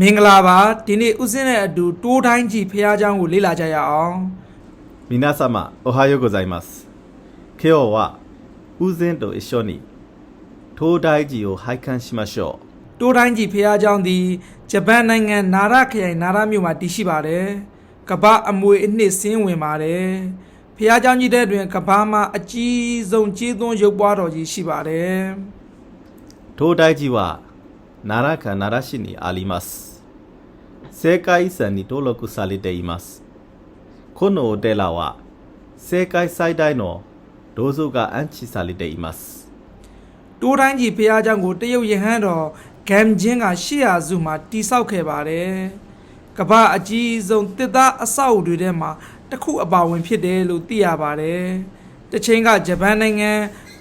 မင်္ဂလာပါဒီနေ့ဥစဉ်နဲ့အတူတိုးတိုင်းကြီးဖះเจ้าကိုလေ့လာကြရအောင် 皆様おはようございます今日はウゼンと一緒に東大寺を拝観しましょ တိုးတိုင်းကြီးဖះเจ้าသည်ဂျပန်နိုင်ငံနာရခရိုင်နာရမြို့မှာတည်ရှိပါတယ်ကမ္ဘာအမွေအနှစ်စင်းဝင်ပါတယ်ဖះเจ้าကြီးတဲ့တွင်ကမ္ဘာမှာအကြီးဆုံးကြီးသွန်းရုပ်ပွားတော်ကြီးရှိပါတယ် う東大寺は ならか奈良市にあります世界遺産に登録されていますこのお寺は世界最大の銅像が安置されていますတိုးတိုင်းကြီးဘုရားကျောင်းကိုတရုတ်ရဟန်းတော်ဂမ်ဂျင်းက800စုမှာတိဆောက်ခဲ့ပါတယ်။ကမ္ဘာအကြီးဆုံးတစ်သားအဆောက်အဦတွေထဲမှာတစ်ခုအပါဝင်ဖြစ်တယ်လို့သိရပါတယ်။တချိန်ကဂျပန်နိုင်ငံ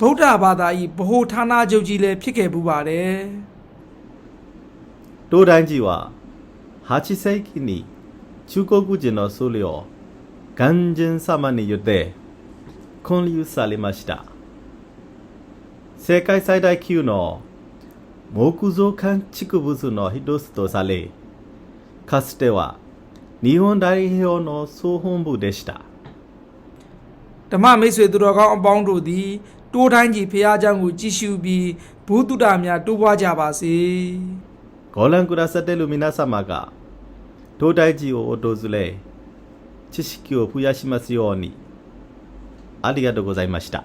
ဗုဒ္ဓဘာသာ၏ဗဟိုဌာနချုပ်ကြီးလည်းဖြစ်ခဲ့ပူပါတယ်။ 東大寺は8世紀に中国人の僧侶鑑真様によって建立されました世界最大級の木造建築物の一つとされかつては日本代表の総本部でした ဓမ္မမိတ်ဆွေသူတော်ကောင်းအပေါင်းတို့သည်တိုးတိုင်းကြီးဖះเจ้าကိုကြည်ရှုပြီးဘုဒ္ဓတာများတိုးပွားကြပါစေ ご覧くださっている皆様が東大寺を訪れ知識を増やしますようにありがとうございました。